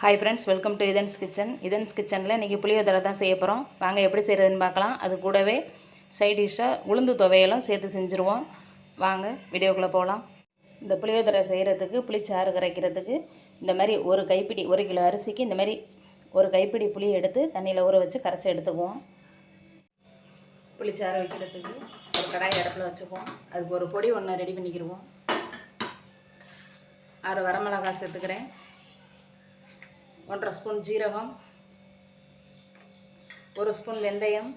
Hi friends welcome to Ithan's kitchen Ithan's கிச்சனில் இன்றைக்கி புளியோதரை தான் செய்ய போகிறோம் வாங்க எப்படி செய்கிறதுன்னு பார்க்கலாம். அது கூடவே சைட் டிஷ்ஷாக உளுந்து துவையலும் சேர்த்து செஞ்சுருவோம். வாங்க வீடியோக்குள்ளே போகலாம் இந்த புளியோதரை செய்கிறதுக்கு புளிச்சாறு கரைக்கிறதுக்கு இந்த மாதிரி ஒரு கைப்பிடி ஒரு கிலோ அரிசிக்கு இந்த மாதிரி ஒரு கைப்பிடி புளி எடுத்து தண்ணியில் ஊற வச்சு கரைச்சி எடுத்துக்குவோம். புளிச்சாறு வைக்கிறதுக்கு ஒரு கடாய் இடத்துல வச்சுக்குவோம். அதுக்கு ஒரு பொடி ஒன்று ரெடி பண்ணிக்கிடுவோம் ஆறு வரமிளகாய் சேர்த்துக்கிறேன். ஒன்றரை ஸ்பூன் ஜீரகம் ஒரு ஸ்பூன் வெந்தயம்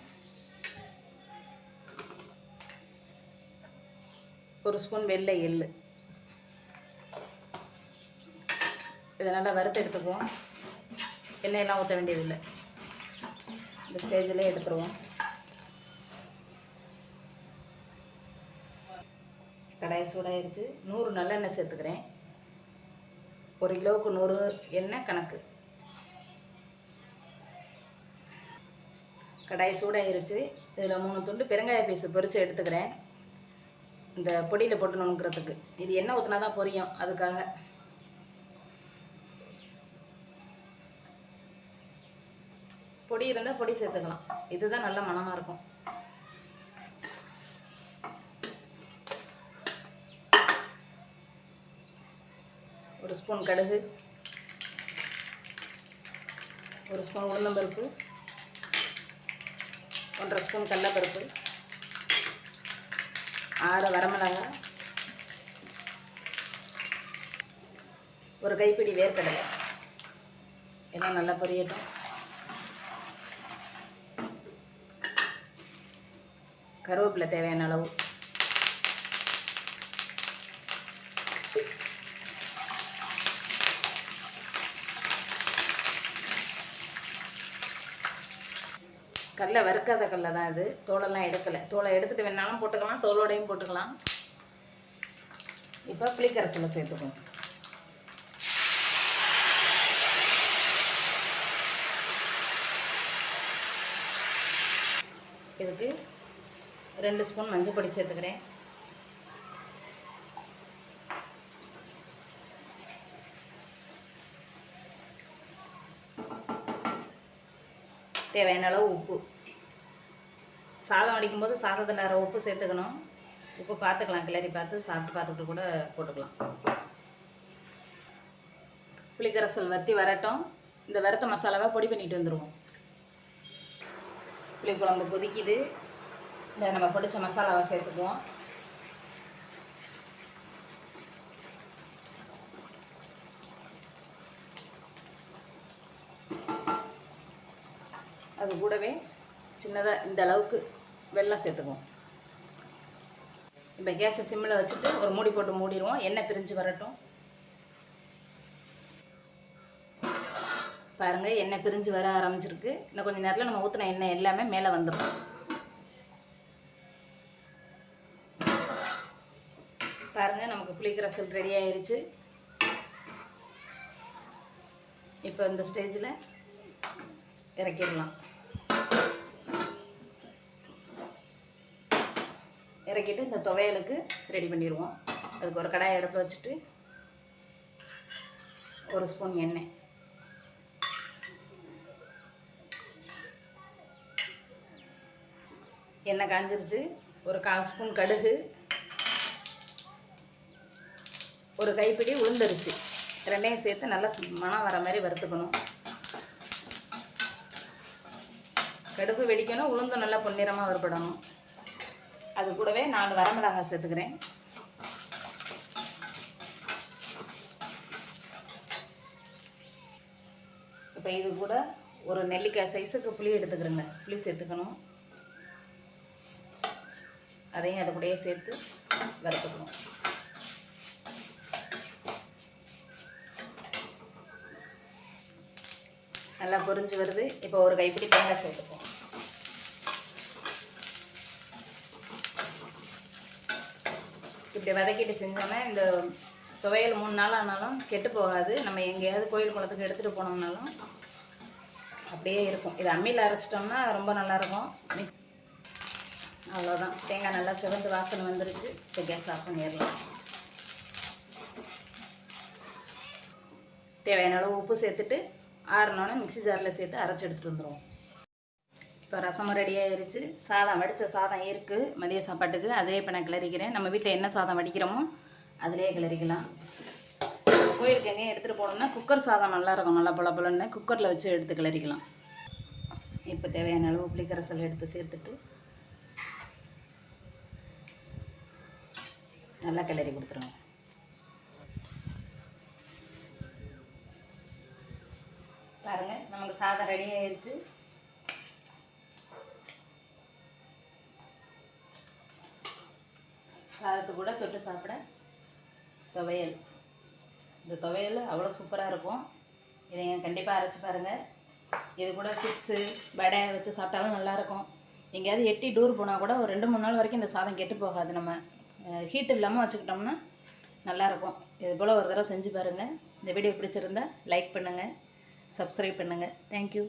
ஒரு ஸ்பூன் வெள்ளை எள்ளு. இதை நல்லா வறுத்து எடுத்துக்குவோம். எண்ணெயெல்லாம் ஊற்ற வேண்டியதில்லை. இந்த ஸ்டேஜில் எடுத்துருவோம். கடாய் சூடாயிருச்சு. நூறு நல்லெண்ணெய் சேர்த்துக்கிறேன். ஒரு கிலோவுக்கு நூறு எண்ணெய் கணக்கு. கடாய் சூடாகிருச்சு இதில் மூணு துண்டு பெருங்காய பீஸு பொரித்து எடுத்துக்கிறேன். இந்த பொடியில் போட்டு நுணுக்கிறதுக்கு. இது எண்ணெய் ஊற்றினா தான் பொரியும். அதுக்காக. பொடி இருந்தால் பொடி சேர்த்துக்கலாம். இதுதான் நல்ல மனமாக இருக்கும். ஒரு ஸ்பூன் கடுகு. ஒரு ஸ்பூன் உளுந்தம்பருப்பு. ஒன்றரை ஸ்பூன் கடலப்பருப்பு ஆறு வரமிளகாய் ஒரு கைப்பிடி வேர்க்கடலை. எல்லாம் நல்லா பொரியட்டும். கருவேப்பிலை தேவையான அளவு. கடலை வறுக்காத கடலை தான் இது. தோலெல்லாம் எடுக்கலை. தோலை எடுத்துகிட்டு வேணாலும் போட்டுக்கலாம். தோலோடையும் போட்டுக்கலாம். இப்போ புளிக்கரசலை சேர்த்துக்குவோம் இதுக்கு ரெண்டு ஸ்பூன் மஞ்சள் பொடி சேர்த்துக்கிறேன். தேவையான அளவு உப்பு. சாதம் அடிக்கும்போது சாதத்தில் நேரம் உப்பு சேர்த்துக்கணும். உப்பு பார்த்துக்கலாம் கிளறி பார்த்து சாப்பிட்டு பார்த்துட்டு கூட போட்டுக்கலாம். புளிக்கரசல் வற்றி வரட்டும். இந்த வறுத்த மசாலாவை பொடி பண்ணிட்டு வந்துடுவோம் புளிக்குழம்பு கொதிக்குது. இந்த நம்ம பிடிச்ச மசாலாவை சேர்த்துக்குவோம். அது கூடவே சின்னதாக இந்த அளவுக்கு வெள்ளம் சேர்த்துக்குவோம். இப்போ கேஸை சிம்மில் வச்சுட்டு ஒரு மூடி போட்டு மூடிடுவோம். எண்ணெய் பிரிஞ்சு வரட்டும். பாருங்கள் எண்ணெய் பிரிஞ்சு வர ஆரம்பிச்சிருக்கு. இன்னும் கொஞ்சம் நேரத்தில் நம்ம ஊற்றின எண்ணெய் எல்லாமே மேலே வந்துடும் பாருங்கள் நமக்கு புளிக்கரசல் ரெடி ஆயிடுச்சு இப்போ இந்த ஸ்டேஜில் இறக்கிடலாம். இறக்கிட்டு இந்த துவையலுக்கு ரெடி பண்ணிடுவோம். அதுக்கு ஒரு கடாய் அடுப்பில் வச்சுட்டு ஒரு ஸ்பூன் எண்ணெய். எண்ணெய் காஞ்சிருச்சு. ஒரு கால் ஸ்பூன் கடுகு. ஒரு கைப்பிடி உளுந்தரிசி. ரெண்டையும் சேர்த்து நல்லா மனம் வர மாதிரி வறுத்துக்கணும். கடுகு வெடிக்கணும் உளுந்தும் நல்லா பொன்னிறமாக வறுபடணும். அது கூடவே நாலு வரமிளகாய் சேர்த்துக்கிறேன். இப்போ இது கூட ஒரு நெல்லிக்காய் சைஸுக்கு புளி எடுத்துக்கிறேங்க. புளி சேர்த்துக்கணும். அதையும் அது கூடயே சேர்த்து வறுத்துக்கணும். நல்லா பொரிஞ்சு வருது. இப்போ ஒரு கைப்பிடி தேங்காய் சேர்த்துப்போம். இப்படி வதக்கிட்டு செஞ்சோன்னா இந்த துவையல் மூணு நாள் ஆனாலும் கெட்டு போகாது. நம்ம எங்கேயாவது கோயில் குளத்துக்கு எடுத்துகிட்டு போனோம்னாலும் அப்படியே இருக்கும். இது அம்மியில் அரைச்சிட்டோம்னா ரொம்ப நல்லாயிருக்கும். அவ்வளோதான் தேங்காய் நல்லா சிவந்து வாசனை வந்துருச்சு. இப்போ கேஸ் ஆஃப் பண்ணிடலாம். தேவையான அளவு உப்பு சேர்த்துட்டு ஆறினோன்னே மிக்ஸி ஜாரில் சேர்த்து அரைச்சி எடுத்துகிட்டு வந்துடுவோம் இப்போ ரசமும் ரெடி சாதம் வடித்த சாதம் இருக்குது மதிய சாப்பாட்டுக்கு. அதே இப்போ நான் கிளறிக்கிறேன். நம்ம வீட்டில் என்ன சாதம் வடிக்கிறோமோ அதிலே கிளறிக்கலாம். கோயிலுக்கு எங்கேயும் எடுத்துகிட்டு போனோம்னா குக்கர் சாதம் நல்லா இருக்கும். நல்லா பொல பொலன்னு குக்கரில் வச்சு எடுத்து கிளறிக்கலாம். இப்போ தேவையான அளவு புளிக்கரசல் எடுத்து சேர்த்துட்டு நல்லா கிளறி கொடுத்துருவோம் பாருங்கள் நமக்கு சாதம் ரெடி சாதத்து கூட தொட்டு சாப்பிட துவையல். இந்த துவையல் அவ்வளோ சூப்பராக இருக்கும். இதை கண்டிப்பாக அரைச்சி பாருங்கள் இது கூட சிப்ஸு வடை வச்சு சாப்பிட்டாலும் நல்லாயிருக்கும் எங்கேயாவது எட்டி டூர் போனால் கூட ஒரு ரெண்டு மூணு நாள் வரைக்கும் இந்த சாதம் கெட்டு போகாது. நம்ம ஹீட் இல்லாமல் வச்சுக்கிட்டோம்னா நல்லாயிருக்கும் இது போல் ஒரு தடவை செஞ்சு பாருங்கள் இந்த வீடியோ பிடிச்சிருந்தா லைக் பண்ணுங்கள் சப்ஸ்கிரைப் பண்ணுங்கள் தேங்க்யூ